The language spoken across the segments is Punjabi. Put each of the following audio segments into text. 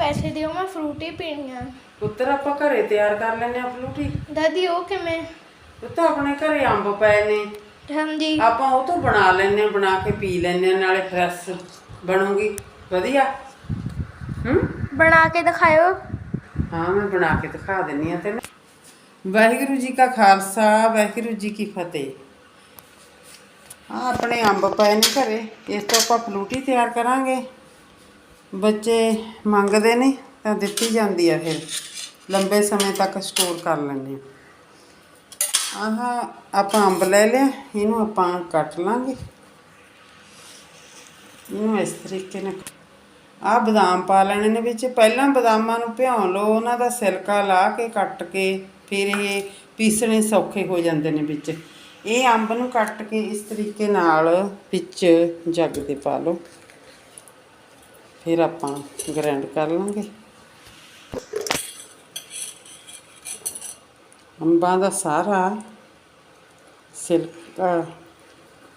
ਪੈਸੇ ਦਿਓ ਮੈਂ ਫਰੂਟੀ ਪੀਣੀ ਆ ਪੁੱਤਰ ਆਪਾਂ ਘਰੇ ਤਿਆਰ ਕਰ ਲੈਨੇ ਆ ਫਲੂਟੀ ਦਾਦੀ ਉਹ ਕਿਵੇਂ? ਪੁੱਤ ਆਪਣੇ ਘਰੇ ਅੰਬ ਪਏ ਨੇ। ਹਾਂਜੀ। ਆਪਾਂ ਉਹ ਤੋਂ ਬਣਾ ਲੈਨੇ ਆ ਬਣਾ ਕੇ ਪੀ ਲੈਨੇ ਆ ਨਾਲੇ ਫਰੈਸ਼ ਬਣੂਗੀ। ਵਧੀਆ? ਹੂੰ? ਬਣਾ ਕੇ ਦਿਖਾਇਓ। ਹਾਂ ਮੈਂ ਬਣਾ ਕੇ ਦਿਖਾ ਦਿੰਨੀ ਆ ਤੈਨੂੰ। ਵਾਹਿਗੁਰੂ ਜੀ ਕਾ ਖਾਲਸਾ ਵਾਹਿਗੁਰੂ ਜੀ ਕੀ ਫਤਿਹ। ਆ ਆਪਣੇ ਅੰਬ ਪਏ ਨੇ ਘਰੇ। ਇਸ ਤੋਂ ਆਪਾਂ ਫਲੂਟੀ ਤਿਆਰ ਕਰਾਂਗੇ। ਬੱਚੇ ਮੰਗਦੇ ਨੇ ਤਾਂ ਦਿੱਤੀ ਜਾਂਦੀ ਆ ਫਿਰ। ਲੰਬੇ ਸਮੇਂ ਤੱਕ ਸਟੋਰ ਕਰ ਲੈਂਦੇ ਆ। ਆਹ, ਆਪਾਂ ਅੰਬ ਲੈ ਲਿਆ, ਇਹਨੂੰ ਆਪਾਂ ਕੱਟ ਲਾਂਗੇ। ਇਹਨੂੰ ਇਸ ਤਰੀਕੇ ਨਾਲ ਆ ਬਦਾਮ ਪਾ ਲੈਣੇ ਨੇ ਵਿੱਚ। ਪਹਿਲਾਂ ਬਦਾਮਾਂ ਨੂੰ ਭਿਉਂ ਲਓ, ਉਹਨਾਂ ਦਾ ਸਿਲਕਾ ਲਾ ਕੇ ਕੱਟ ਕੇ ਫਿਰ ਇਹ ਪੀਸਣੇ ਸੌਖੇ ਹੋ ਜਾਂਦੇ ਨੇ ਵਿੱਚ। ਇਹ ਅੰਬ ਨੂੰ ਕੱਟ ਕੇ ਇਸ ਤਰੀਕੇ ਨਾਲ ਵਿੱਚ ਜੱਗ ਦੇ ਪਾ ਲਓ। ਫਿਰ ਆਪਾਂ ਗ੍ਰਾਈਂਡ ਕਰ ਲਾਂਗੇ। ਅੰਬਾਂ ਦਾ ਸਾਰਾ ਸਿਲਕਾ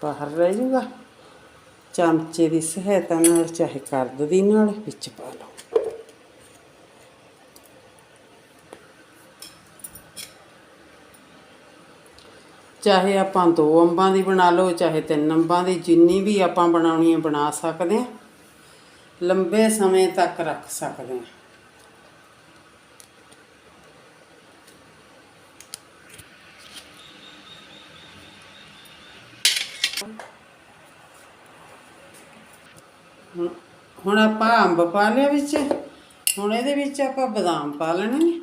ਬਾਹਰ ਰਹਿ ਜਾਊਗਾ। ਚਮਚੇ ਦੀ ਸਹਾਇਤਾ ਨਾਲ ਚਾਹੇ ਕਰਦ ਦੀ ਨਾਲ ਵਿੱਚ ਪਾ ਲਓ। ਚਾਹੇ ਆਪਾਂ ਦੋ ਅੰਬਾਂ ਦੀ ਬਣਾ ਲਓ, ਚਾਹੇ ਤਿੰਨ ਅੰਬਾਂ ਦੀ, ਜਿੰਨੀ ਵੀ ਆਪਾਂ ਬਣਾਉਣੀ ਹੈ ਬਣਾ ਸਕਦੇ ਹਾਂ। ਲੰਬੇ ਸਮੇਂ ਤੱਕ ਰੱਖ ਸਕਦੇ ਹਾਂ। ਹੁਣ- ਆਪਾਂ ਅੰਬ ਪਾ ਲਿਆ ਵਿੱਚ। ਹੁਣ ਇਹਦੇ ਵਿੱਚ ਆਪਾਂ ਬਦਾਮ ਪਾ ਲੈਣੇ ਨੇ।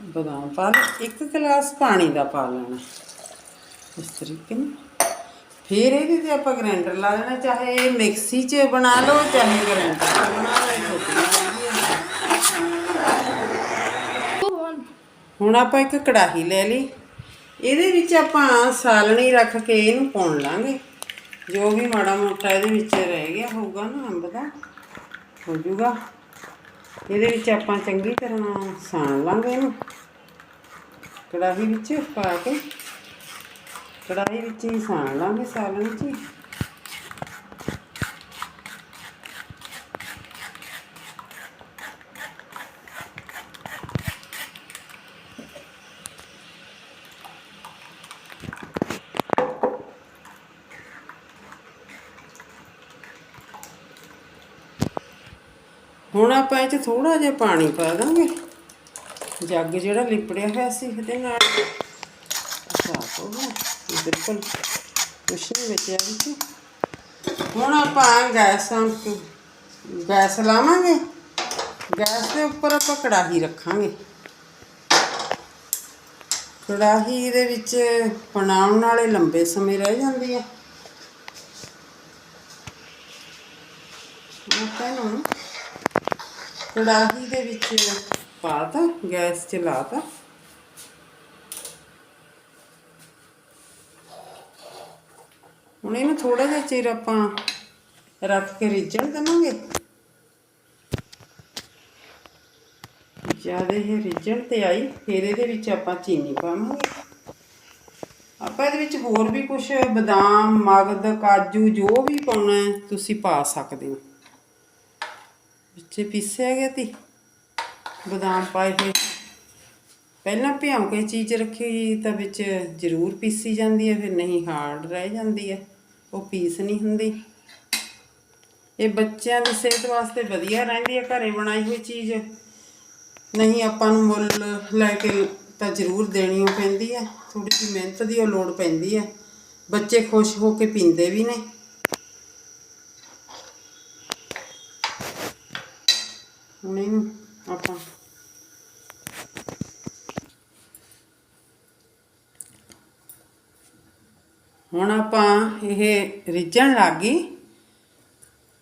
ਬਦਾਮ ਪਾ ਇੱਕ ਗਲਾਸ ਪਾਣੀ ਦਾ ਪਾ ਲੈਣਾ। ਇਸ ਤਰੀਕੇ ਨਾਲ। ਫਿਰ ਇਹਦੇ ਤੇ ਆਪਾਂ ਗ੍ਰਾਈਂਡਰ ਲਾ ਦੇਣਾ, ਚਾਹੇ ਇਹ ਮਿਕਸੀ 'ਚ ਬਣਾ ਲਓ, ਚਾਹੇ ਗ੍ਰਾਈਂਡਰ 'ਚ ਬਣਾ ਲਓ ਹੁਣ ਆਪਾਂ ਇੱਕ ਕੜਾਹੀ ਲੈ ਲਈ। ਇਹਦੇ ਵਿੱਚ ਆਪਾਂ ਸਾਲਣੀ ਰੱਖ ਕੇ ਇਹਨੂੰ ਪਾਉਣ ਲਾਂਗੇ। ਜੋ ਵੀ ਮਾੜਾ ਮੋਟਾ ਇਹਦੇ ਵਿੱਚ ਰਹਿ ਗਿਆ ਹੋਊਗਾ ਨਾ ਅੰਬ ਦਾ, ਹੋ ਜਾਊਗਾ। ਇਹਦੇ ਵਿੱਚ ਆਪਾਂ ਚੰਗੀ ਤਰ੍ਹਾਂ ਸਾਣ ਲਾਂਗੇ ਇਹਨੂੰ। ਕੜਾਹੀ ਵਿੱਚ ਪਾ ਕੇ। ਕੜਾਹੀ ਵਿੱਚ ਹੀ ਸਾਣ ਲਾਂਗੇ, ਸਾਲਣੀ ਵਿੱਚ ਹੀ। ਹੁਣ ਆਪਾਂ ਇਹ 'ਚ ਥੋੜਾ ਜਿਹਾ ਪਾਣੀ ਪਾ ਦਾਂਗੇ ਜੱਗ ਜਿਹੜਾ ਲਿਪੜਿਆ ਹੋਇਆ ਸੀ ਇਹਦੇ ਨਾਲ ਬਿਲਕੁਲ। ਕੁਛ ਨਹੀਂ ਬਚਿਆ ਵਿੱਚ। ਹੁਣ ਆਪਾਂ ਗੈਸ ਗੈਸ ਲਾਵਾਂਗੇ। ਗੈਸ ਦੇ ਉੱਪਰ ਆਪਾਂ ਕੜਾਹੀ ਰੱਖਾਂਗੇ। ਕੜਾਹੀ ਦੇ ਵਿੱਚ ਬਣਾਉਣ ਵਾਲੇ ਲੰਬੇ ਸਮੇਂ ਰਹਿ ਜਾਂਦੀ ਹੈ ਆਪਾਂ ਇਹਨੂੰ ਕੜਾਹੀ ਦੇ ਵਿੱਚ ਪਾਤਾ ਗੈਸ ਚਲਾਤਾ ਹੁਣ ਇਹਨੂੰ ਥੋੜਾ ਜਿਹਾ ਚਿਰ ਆਪਾਂ ਰੱਖ ਕੇ ਰਿੱਝਣ ਦੇਵਾਂਗੇ। ਜਦ ਇਹ ਰਿੱਝਣ ਤੇ ਆਈ, ਫਿਰ ਇਹਦੇ ਵਿੱਚ ਆਪਾਂ ਚੀਨੀ ਪਾਵਾਂਗੇ। ਆਪਾਂ ਇਹਦੇ ਵਿੱਚ ਹੋਰ ਵੀ ਕੁਝ ਬਦਾਮ, ਮਗਦ, ਕਾਜੂ, ਜੋ ਵੀ ਪਾਉਣਾ ਤੁਸੀਂ ਪਾ ਸਕਦੇ ਹੋ। ਵਿੱਚ ਪੀਸਿਆ ਗਿਆ ਤੀ। ਬਦਾਮ ਪਾਏ ਹੋਏ। ਪਹਿਲਾਂ ਭਿਉਂ ਕੇ ਚੀਜ਼ ਰੱਖੀ ਤਾਂ ਵਿੱਚ ਜ਼ਰੂਰ ਪੀਸੀ ਜਾਂਦੀ ਹੈ, ਫਿਰ ਨਹੀਂ, ਹਾਰਡ ਰਹਿ ਜਾਂਦੀ ਹੈ। ਉਹ ਪੀਸ ਨਹੀਂ ਹੁੰਦੀ। ਇਹ ਬੱਚਿਆਂ ਦੀ ਸਿਹਤ ਵਾਸਤੇ ਵਧੀਆ ਰਹਿੰਦੀ ਹੈ, ਘਰੇ ਬਣਾਈ ਹੋਈ ਚੀਜ਼। ਨਹੀਂ, ਆਪਾਂ ਨੂੰ ਮੁੱਲ ਲੈ ਕੇ ਤਾਂ ਜ਼ਰੂਰ ਦੇਣੀ ਓ ਪੈਂਦੀ ਹੈ। ਥੋੜੀ ਜਿਹੀ ਮਿਹਨਤ ਦੀ ਉਹ ਲੋੜ ਪੈਂਦੀ ਹੈ। ਬੱਚੇ ਖੁਸ਼ ਹੋ ਕੇ ਪੀਂਦੇ ਵੀ ਨੇ। ਹੁਣ ਇਹਨੂੰ ਆਪਾਂ ਹੁਣ ਆਪਾਂ ਇਹ ਰਿੱਝਣ ਲੱਗ ਗਈ।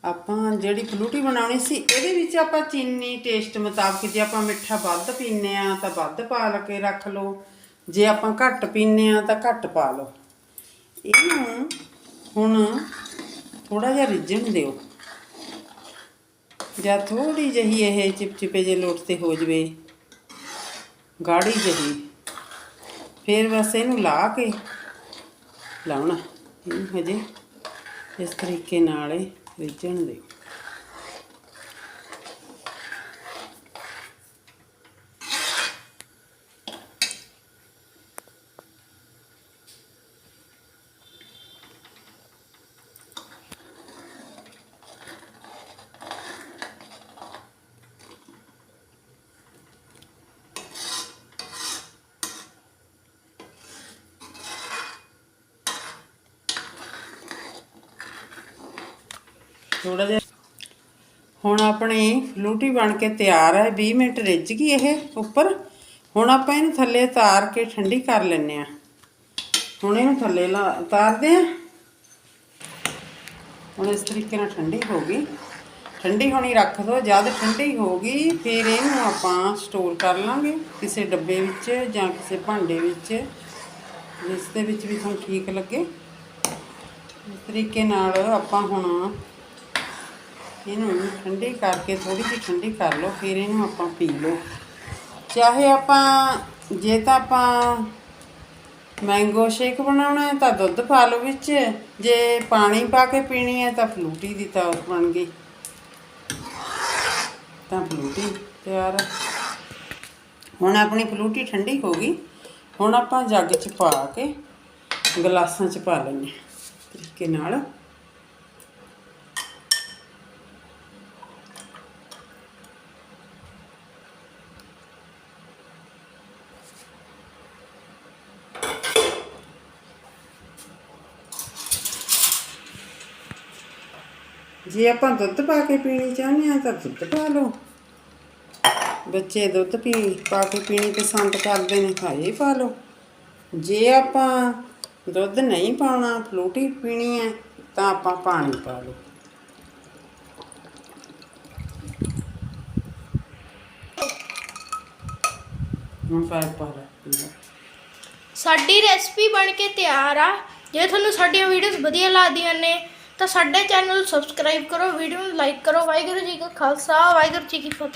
ਆਪਾਂ ਜਿਹੜੀ ਫਲੂਟੀ ਬਣਾਉਣੀ ਸੀ, ਇਹਦੇ ਵਿੱਚ ਆਪਾਂ ਚੀਨੀ ਟੇਸਟ ਮੁਤਾਬਕ ਜੇ ਆਪਾਂ ਮਿੱਠਾ ਵੱਧ ਪੀਨੇ ਆ ਤਾਂ ਵੱਧ ਪਾ ਲ ਕੇ ਰੱਖ ਲਓ। ਜੇ ਆਪਾਂ ਘੱਟ ਪੀਨੇ ਆ ਤਾਂ ਘੱਟ ਪਾ ਲਓ। ਇਹਨੂੰ ਹੁਣ ਥੋੜਾ ਜਿਹਾ ਰਿੱਝਣ ਦਿਓ। ਜਾਂ ਥੋੜੀ ਜਿਹੀ ਇਹ ਚਿਪਚਿਪੇ ਜੇ ਲੋਟ ਤੇ ਹੋ ਜਵੇ। ਗਾੜੀ ਜਿਹੀ। ਫਿਰ ਬਸ ਇਹਨੂੰ ਲਾ ਕੇ ਲਾਉਣਾ। ਇਹਨੂੰ ਹਜੇ ਇਸ ਤਰੀਕੇ ਨਾਲ ਇਹ ਰਿੱਝਣ ਦਿਓ। ਥੋੜਾ ਜਿਹਾ। ਹੁਣ ਆਪਣੀ ਫਲੂਟੀ ਬਣ ਕੇ ਤਿਆਰ ਹੈ 20 ਮਿੰਟ ਰਿੱਝ ਗਈ ਇਹ ਉੱਪਰ। ਹੁਣ ਆਪਾਂ ਇਹਨੂੰ ਥੱਲੇ ਉਤਾਰ ਕੇ ਠੰਡੀ ਕਰ ਲੈਂਦੇ ਆ ਹੁਣ ਇਹਨੂੰ ਥੱਲੇ ਲਾ ਉਤਾਰਦੇ ਆ ਹੁਣ ਇਸ ਤਰੀਕੇ ਨਾਲ ਠੰਡੀ ਹੋ ਗਈ। ਠੰਡੀ ਹੋਣੀ ਰੱਖ ਦੋ, ਜਦ ਠੰਡੀ ਹੋ ਗਈ, ਫਿਰ ਇਹਨੂੰ ਆਪਾਂ ਸਟੋਰ ਕਰ ਲਾਂਗੇ ਕਿਸੇ ਡੱਬੇ ਵਿੱਚ ਜਾਂ ਕਿਸੇ ਭਾਂਡੇ ਵਿੱਚ, ਜਿਸ ਦੇ ਵਿੱਚ ਵੀ ਤੁਹਾਨੂੰ ਠੀਕ ਲੱਗੇ। ਇਸ ਤਰੀਕੇ ਨਾਲ ਆਪਾਂ ਹੁਣ ਇਹਨੂੰ ਠੰਡੀ ਕਰਕੇ ਥੋੜੀ ਜਿਹੀ ਠੰਡੀ ਕਰ ਲਓ, ਫਿਰ ਇਹਨੂੰ ਆਪਾਂ ਪੀ ਲਓ। ਚਾਹੇ ਆਪਾਂ, ਜੇ ਤਾਂ ਆਪਾਂ ਮੈਂਗੋ ਸ਼ੇਕ ਬਣਾਉਣਾ ਹੈ, ਤਾਂ ਦੁੱਧ ਪਾ ਲਓ ਵਿੱਚ। ਜੇ ਪਾਣੀ ਪਾ ਕੇ ਪੀਣੀ ਹੈ, ਤਾਂ ਫਲੂਟੀ ਦੀ ਤਾਂ ਬਣ ਗਈ। ਤਾਂ ਫਲੂਟੀ ਤਿਆਰ ਹੁਣ ਆਪਣੀ ਫਲੂਟੀ ਠੰਡੀ ਹੋ ਗਈ। ਹੁਣ ਆਪਾਂ ਜੱਗ 'ਚ ਪਾ ਕੇ ਗਲਾਸਾਂ 'ਚ ਪਾ ਲੈਂਦੇ ਹਾਂ। ਤਰੀਕੇ ਨਾਲ। ਜੇ ਆਪਾਂ ਦੁੱਧ ਪਾ ਕੇ ਪੀਣੀ ਚਾਹੁੰਦੇ ਆ ਤਾਂ ਦੁੱਧ ਪਾ ਲਓ। ਬੱਚੇ ਦੁੱਧ ਪੀ, ਪਾ ਕੇ ਪੀਣੀ ਪਸੰਦ ਕਰਦੇ ਨੇ ਤਾਂ ਇਹ ਪਾ ਲਓ। ਜੇ ਆਪਾਂ ਦੁੱਧ ਨਹੀਂ ਪਾਉਣਾ ਫਲੂਟੀ ਪੀਣੀ ਹੈ ਤਾਂ ਆਪਾਂ ਪਾਣੀ ਪਾ ਲਓ। ਹੁਣ ਪਾ ਪਾ ਲੈ। ਸਾਡੀ ਰੈਸਪੀ ਬਣ ਕੇ ਤਿਆਰ ਆ। ਜੇ ਤੁਹਾਨੂੰ ਸਾਡੀਆਂ ਵੀਡੀਓਜ਼ ਵਧੀਆ ਲੱਗਦੀਆਂ ਨੇ ਤਾਂ ਸਾਡੇ ਚੈਨਲ ਨੂੰ ਸਬਸਕ੍ਰਾਈਬ ਕਰੋ, ਵੀਡੀਓ ਨੂੰ ਲਾਈਕ ਕਰੋ, ਵਾਹਿਗੁਰੂ ਜੀ ਕਾ ਖਾਲਸਾ, ਵਾਹਿਗੁਰੂ ਜੀ ਕੀ ਫਤਿਹ।